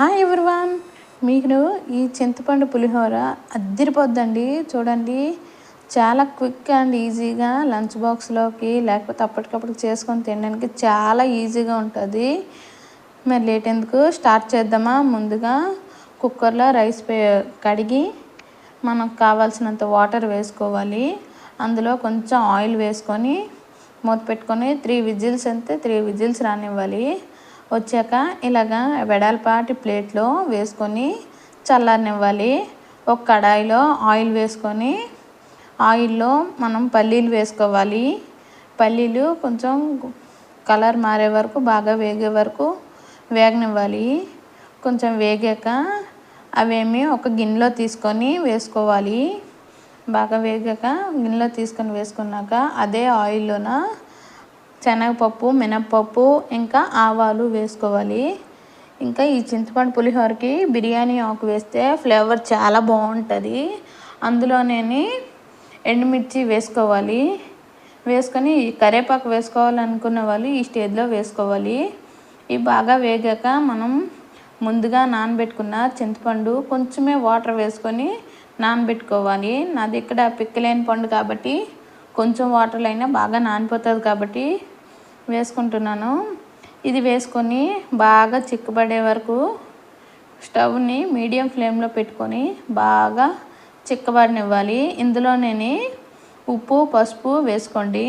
Hi everyone మీకు ఈ చింతపండు పులిహోర అద్దిరిపోద్దండి. చూడండి. చాలా క్విక్ అండ్ ఈజీగా లంచ్ బాక్స్లోకి లేకపోతే అప్పటికప్పుడు చేసుకొని తినడానికి చాలా ఈజీగా ఉంటుంది. మరి లేట్ ఎందుకు? స్టార్ట్ చేద్దామా? ముందుగా కుక్కర్లో రైస్ కడిగి మనకు కావాల్సినంత వాటర్ వేసుకోవాలి. అందులో కొంచెం ఆయిల్ వేసుకొని మూత పెట్టుకొని త్రీ విజిల్స్ అంతే త్రీ విజిల్స్ రానివ్వాలి. వచ్చాక ఇలాగా వెడల్పాటి ప్లేట్లో వేసుకొని చల్లారనివ్వాలి. ఒక కడాయిలో ఆయిల్ వేసుకొని ఆయిల్లో మనం పల్లీలు వేసుకోవాలి. పల్లీలు కొంచెం కలర్ మారే వరకు బాగా వేగే వరకు వేగనివ్వాలి. కొంచెం వేగాక అవేమి ఒక గిన్నెలో తీసుకొని వేసుకోవాలి. బాగా వేగాక గిన్నెలో తీసుకొని వేసుకున్నాక అదే ఆయిల్లోన శనగపప్పు మినప్పప్పు ఇంకా ఆవాలు వేసుకోవాలి. ఇంకా ఈ చింతపండు పులిహోరకి బిర్యానీ ఆకు వేస్తే ఫ్లేవర్ చాలా బాగుంటుంది. అందులోనే ఎండుమిర్చి వేసుకోవాలి. వేసుకొని కరేపాకు వేసుకోవాలనుకున్న వాళ్ళు ఈ స్టేజ్లో వేసుకోవాలి. ఇవి బాగా వేగాక మనం ముందుగా నానబెట్టుకున్న చింతపండు కొంచెమే వాటర్ వేసుకొని నానబెట్టుకోవాలి. నాది ఇక్కడ పిక్కలేని పండు కాబట్టి కొంచెం వాటర్లో అయినా బాగా నానిపోతుంది కాబట్టి వేసుకుంటున్నాను. ఇది వేసుకొని బాగా చిక్కబడే వరకు స్టవ్ని మీడియం ఫ్లేమ్లో పెట్టుకొని బాగా చిక్కబడినివ్వాలి. ఇందులోనే ఉప్పు పసుపు వేసుకోండి.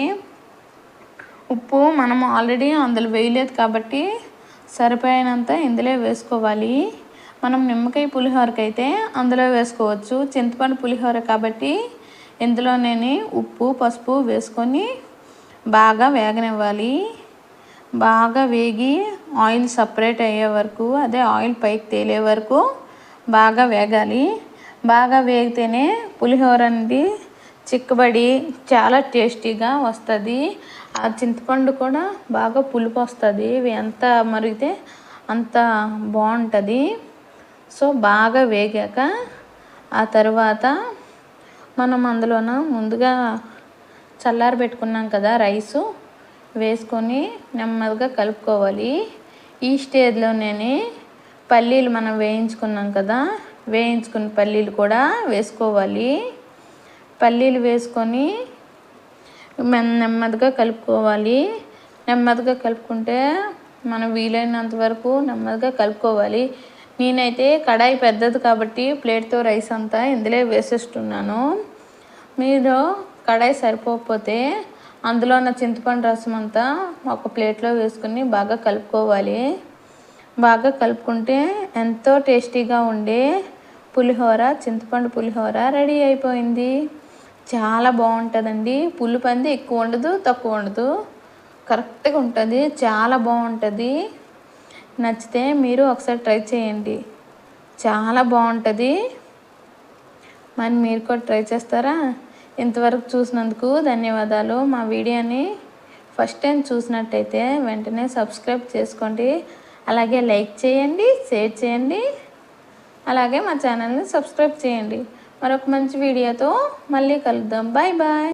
ఉప్పు మనం ఆల్రెడీ అందులో వేయలేదు కాబట్టి సరిపోయినంత ఇందులో వేసుకోవాలి. మనం నిమ్మకాయ పులిహోరకైతే అందులో వేసుకోవచ్చు. చింతపండు పులిహోర కాబట్టి ఇందులోనే ఉప్పు పసుపు వేసుకొని బాగా వేగనివ్వాలి. బాగా వేగి ఆయిల్ సపరేట్ అయ్యే వరకు అదే ఆయిల్ పైకి తేలే వరకు బాగా వేగాలి. బాగా వేగితేనే పులిహోర అనేది చిక్కబడి చాలా టేస్టీగా వస్తుంది. ఆ చింతపండు కూడా బాగా పులుపు వస్తుంది. ఎంత మరిగితే అంత బాగుంటుంది. సో బాగా వేగాక ఆ తర్వాత మనం అందులోన ముందుగా చల్లారి పెట్టుకున్నాం కదా రైసు వేసుకొని నెమ్మదిగా కలుపుకోవాలి. ఈ స్టేజ్లోనే పల్లీలు మనం వేయించుకున్నాం కదా వేయించుకున్న పల్లీలు కూడా వేసుకోవాలి. పల్లీలు వేసుకొని నెమ్మదిగా కలుపుకోవాలి. నెమ్మదిగా కలుపుకుంటే మనం వీలైనంత వరకు నెమ్మదిగా కలుపుకోవాలి. నేనైతే కడాయి పెద్దది కాబట్టి ప్లేట్తో రైస్ అంతా ఇందులో వేసేస్తున్నాను. మీరు కడాయి సరిపోకపోతే అందులో ఉన్న చింతపండు రసం అంతా ఒక ప్లేట్లో వేసుకుని బాగా కలుపుకోవాలి. బాగా కలుపుకుంటే ఎంతో టేస్టీగా ఉండే పులిహోర చింతపండు పులిహోర రెడీ అయిపోయింది. చాలా బాగుంటుందండి. పులుపు ఎక్కువ ఉండదు తక్కువ ఉండదు. కరెక్ట్గా ఉంటుంది. చాలా బాగుంటుంది. నచ్చితే మీరు ఒకసారి ట్రై చేయండి. చాలా బాగుంటుంది. మరి మీరు కూడా ట్రై చేస్తారా? ఇంతవరకు చూసినందుకు ధన్యవాదాలు. మా వీడియోని ఫస్ట్ టైం చూసినట్టయితే వెంటనే సబ్స్క్రైబ్ చేసుకోండి. అలాగే లైక్ చేయండి షేర్ చేయండి. అలాగే మా ఛానల్ని సబ్స్క్రైబ్ చేయండి. మరొక మంచి వీడియోతో మళ్ళీ కలుద్దాం. Bye bye.